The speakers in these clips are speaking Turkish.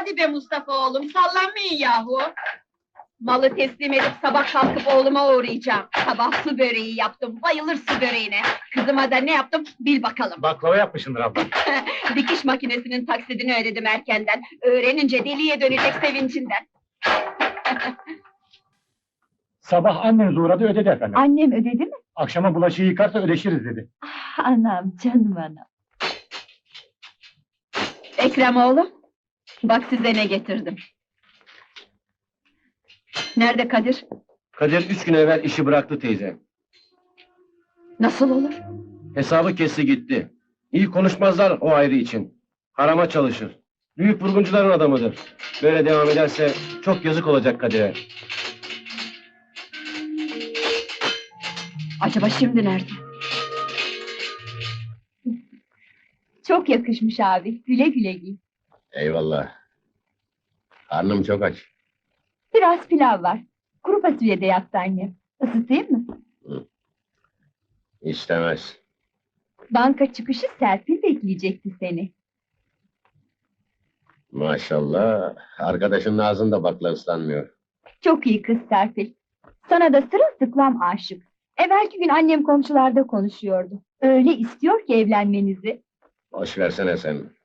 Hadi be Mustafa oğlum, sallanmayın yahu. Malı teslim edip sabah kalkıp oğluma uğrayacağım. Sabah su böreği yaptım, bayılır su böreğine. Kızıma da ne yaptım, bil bakalım. Baklava yapmışsındır abla. Dikiş makinesinin taksidini ödedim erkenden. Öğrenince deliye dönecek sevincinden. Sabah anneniz uğradı ödedi efendim. Annem ödedi mi? Akşama bulaşığı yıkarsa ödeşiriz dedi. Ah, anam, canım anam. Ekrem oğlum, bak size ne getirdim. Nerede Kadir? Kadir üç gün evvel işi bıraktı teyze. Nasıl olur? Hesabı kesti gitti. İyi konuşmazlar o ayrı için. Harama çalışır. Büyük vurguncuların adamıdır. Böyle devam ederse çok yazık olacak Kadir'e. Acaba şimdi nerede? Çok yakışmış abi, güle güle giy. Eyvallah. Karnım çok aç. Biraz pilav var. Kuru fasulye de yaptı annem. Isıtayım mı? İstemez. Banka çıkışı Serpil bekleyecekti seni. Maşallah. Arkadaşının ağzında bakla ıslanmıyor. Çok iyi kız Serpil. Sana da sırılsıklam aşık. Evvelki gün annem komşularda konuşuyordu. Öyle istiyor ki evlenmenizi. Boş versene sen.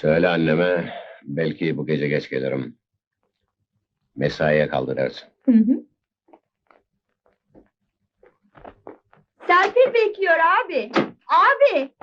Söyle anneme, belki bu gece geç gelirim. Mesaiye kaldı dersin. Hı hı. Serpil bekliyor abi. Abi.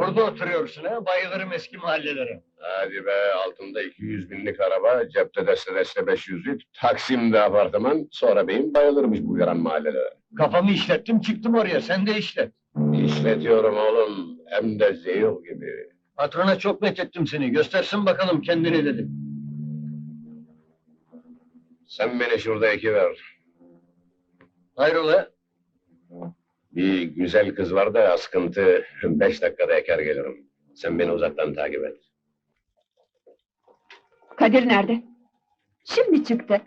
Burada oturuyorsun ha, bayılırım eski mahallelere. Hadi be, altında 200 binlik araba, cepte deste deste 500'lük, Taksim'de apartman, sonra beyim bayılırmış bu yaran mahallelere. Kafamı işlettim çıktım oraya, sen de işlet. İşletiyorum oğlum, hem de zeyil gibi. Patrona çok methettim seni, göstersin bakalım kendini dedim. Sen beni şurada ekiver. Hayrola? Bir güzel kız var da sıkıntı, beş dakikada eker gelirim. Sen beni uzaktan takip et. Kadir nerede? Şimdi çıktı.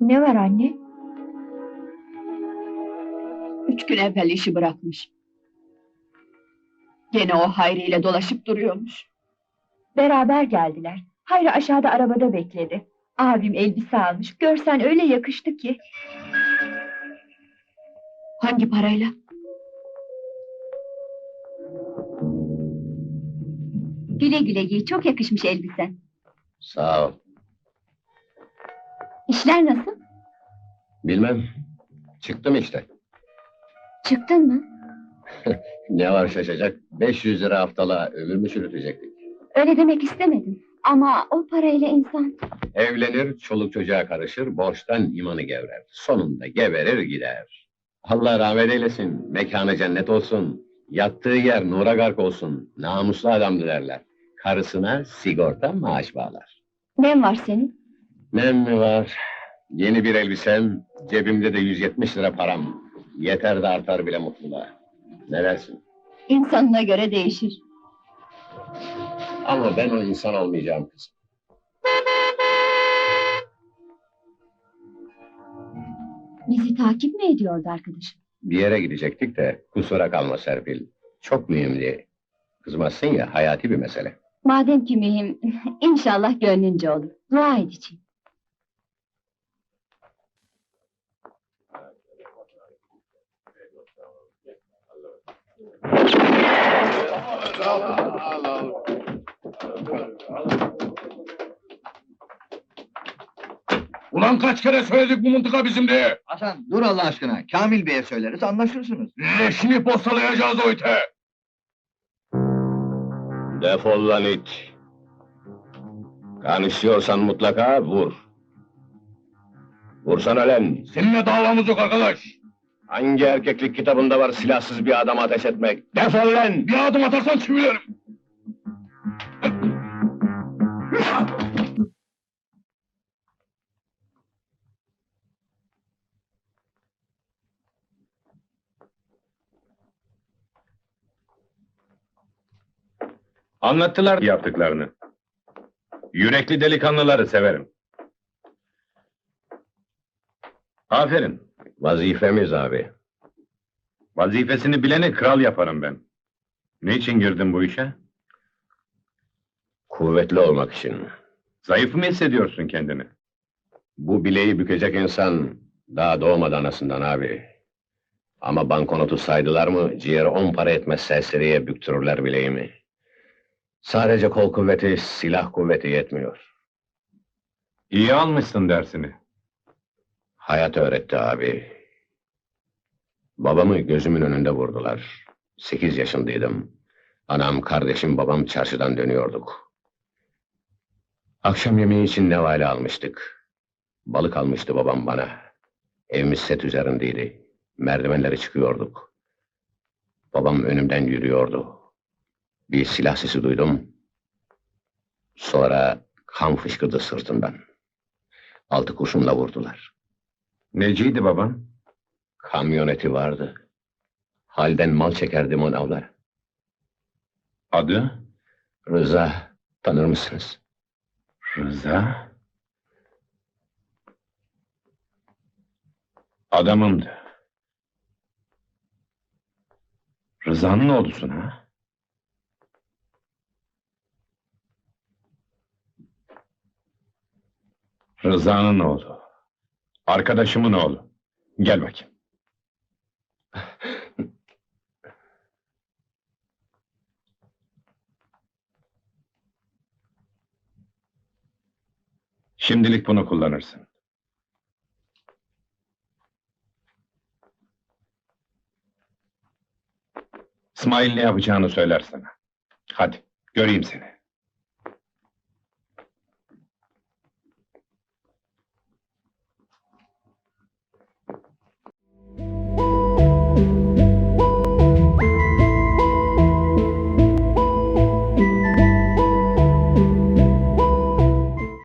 Ne var anne? Üç gün evvel işi bırakmış. Gene o Hayri ile dolaşıp duruyormuş. Beraber geldiler. Hayri aşağıda arabada bekledi. Abim elbise almış. Görsen öyle yakıştı ki. Hangi parayla? Güle güle giy. Çok yakışmış elbisen. Sağ ol. İşler nasıl? Bilmem. Çıktım işte. Çıktın mı? Ne var şaşacak? 500 lira haftalığa ömür mü çürütecektik? Öyle demek istemedim. Ama o parayla insan... Evlenir, çoluk çocuğa karışır, borçtan imanı gevrer. Sonunda geberir gider. Allah rahmet eylesin, mekanı cennet olsun. Yattığı yer nura gark olsun. Namuslu adamdı derler. Karısına sigorta maaş bağlar. Nem var senin? Nem mi var? Yeni bir elbisem, cebimde de 170 lira param. Yeter de artar bile mutluluğa. Ne dersin? İnsanına göre değişir. Ama ben o insan olmayacağım kızım. Bizi takip mi ediyordu arkadaşım? Bir yere gidecektik de kusura kalma Serpil. Çok mühimdi. Kızmazsın ya hayati bir mesele. Madem ki mühim, inşallah gönlünce olur. Dua edeceğim. Ulan kaç kere söyledik bu mıntıka bizim diye. Hasan dur Allah aşkına. Kamil Bey'e söyleriz anlaşırsınız. Leşini postalayacağız o ite. Defol lan it. Kan istiyorsan mutlaka vur. Vursana lan. Seninle davamız yok arkadaş. Hangi erkeklik kitabında var silahsız bir adam ateş etmek? Defol lan! Bir adım atarsan çivilerim. Anlattılar yaptıklarını. Yürekli delikanlıları severim. Aferin. Vazifemiz abi. Vazifesini bileni kral yaparım ben. Niçin girdin bu işe? Kuvvetli olmak için. Zayıf mı hissediyorsun kendini? Bu bileği bükecek insan daha doğmadı anasından abi. Ama bankonotu saydılar mı ciğeri on para etmez serseriye büktürürler bileğimi. Sadece kol kuvveti, silah kuvveti yetmiyor. İyi almışsın dersini. Hayat öğretti abi. Babamı gözümün önünde vurdular. Sekiz yaşındaydım. Anam, kardeşim, babam çarşıdan dönüyorduk. Akşam yemeği için nevale almıştık. Balık almıştı babam bana. Evimiz set üzerindeydi. Merdivenleri çıkıyorduk. Babam önümden yürüyordu. Bir silah sesi duydum. Sonra kan fışkırdı sırtımdan. Altı kurşunla vurdular. Neciydi baban? Kamyoneti vardı. Halden mal çekerdim on avlar. Adı? Rıza, tanır mısınız? Rıza. Adamımdı. Rıza'nın oğlusun ha? Rıza'nın oğlu. Arkadaşımın oğlu. Gel bakayım. Şimdilik bunu kullanırsın. İsmail ne yapacağını söyler sana. Hadi, göreyim seni.